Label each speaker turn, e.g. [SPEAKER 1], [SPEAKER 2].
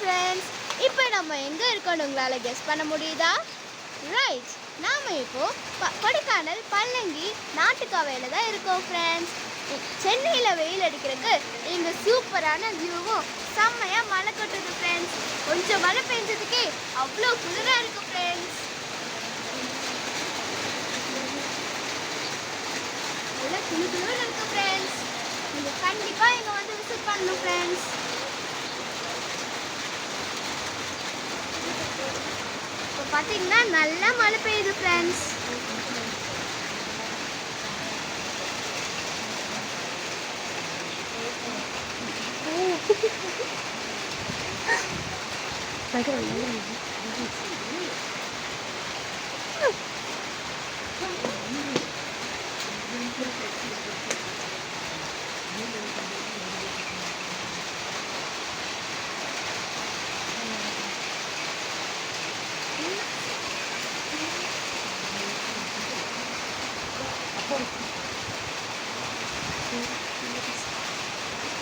[SPEAKER 1] Friends இப்போ நம்ம எங்கே இருக்கோம்னு உங்களால் கெஸ் பண்ண முடியுதா? ரைட் நாம் இப்போது ப- கொடைக்கானல் பல்லங்கி நாட்டுக்காவையில் தான் இருக்கோம் ஃப்ரெண்ட்ஸ் சென்னையில் வெயில் அடிக்கிறதுக்கு இங்கே சூப்பரான வியூவும் செம்மையாக மழை கொட்டுது ஃப்ரெண்ட்ஸ் கொஞ்சம் மழை பெஞ்சதுக்கே அவ்வளோ குளிராக இருக்குது ஃப்ரெண்ட்ஸ் நல்லா குளு குளுன்னு இருக்கு ஃப்ரெண்ட்ஸ் நீங்கள் கண்டிப்பாக இங்கே வந்து விசிட் பண்ணணும் ஃப்ரெண்ட்ஸ் பார்த்தீங்கன்னா நல்லா மழை பெய்யுது ஃப்ரெண்ட்ஸ் Thank you. করছি